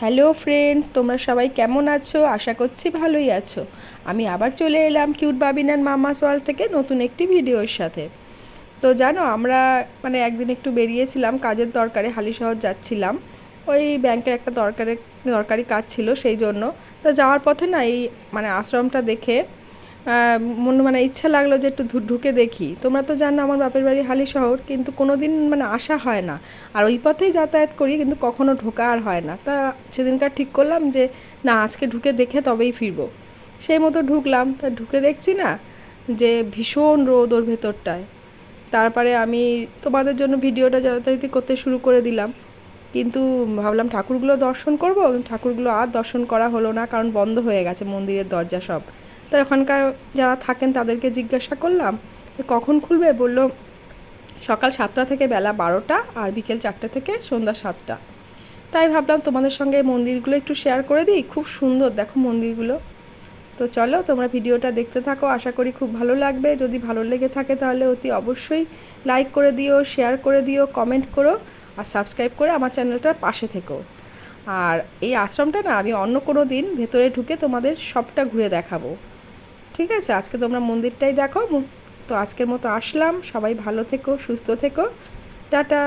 Hello friends, তোমরা সবাই কেমন আছো? আশা করছি ভালোই আছো। আমি আবার চলে এলাম কিউট বাবিনান মামাস ওয়াল থেকে নতুন একটি ভিডিওর সাথে। তো জানো, আমরা মানে একদিন একটু বেরিয়েছিলাম, কাজের দরকারে হালিশহর যাচ্ছিলাম। ওই ব্যাংকের একটা দরকারে, দরকারি কাজ ছিল সেই জন্য। তো যাওয়ার পথে না এই মানে আশ্রমটা দেখে মন মানে ইচ্ছা লাগল যে একটু ঢুকে দেখি। তোমরা তো জানো আমার বাপের বাড়ি হালি শহর, কিন্তু কোনো দিন মানে আসা হয় না। আর ওই পথেই যাতায়াত করি, কিন্তু কখনো ঢোকা আর হয় না। তা সেদিনকার ঠিক করলাম যে, না, আজকে ঢুকে দেখে তবেই ফিরবো। সেই মতো ঢুকলাম। তা ঢুকে দেখছি না যে, ভীষণ রোদ ওর ভেতরটায়। তারপরে আমি তোমাদের জন্য ভিডিওটা যথারীতি করতে শুরু করে দিলাম। কিন্তু ভাবলাম ঠাকুরগুলো দর্শন করব। ঠাকুরগুলো আর দর্শন করা হলো না, কারণ বন্ধ হয়ে গেছে মন্দিরের দরজা সব। তো ওখানকার যারা থাকেন তাদেরকে জিজ্ঞাসা করলাম কখন খুলবে? বলল সকাল সাতটা থেকে বেলা বারোটা আর বিকেল চারটে থেকে সন্ধ্যা সাতটা। তাই ভাবলাম তোমাদের সঙ্গে মন্দিরগুলো একটু শেয়ার করে দিই। খুব সুন্দর, দেখো মন্দিরগুলো। তো চলো, তোমরা ভিডিওটা দেখতে থাকো। আশা করি খুব ভালো লাগবে। যদি ভালো লেগে থাকে তাহলে অতি অবশ্যই লাইক করে দিও শেয়ার করে দিও কমেন্ট করো আর সাবস্ক্রাইব করে আমার চ্যানেলটার পাশে থেকো। আর এই আশ্রমটা না আমি অন্য কোনো দিন ভেতরে ঢুকে তোমাদের সবটা ঘুরে দেখাবো। ঠিক আছে, আজকে তোমরা মন্দিরটাই দেখো। তো আজকের মতো আসলাম। সবাই ভালো থেকো, সুস্থ থেকো। টাটা!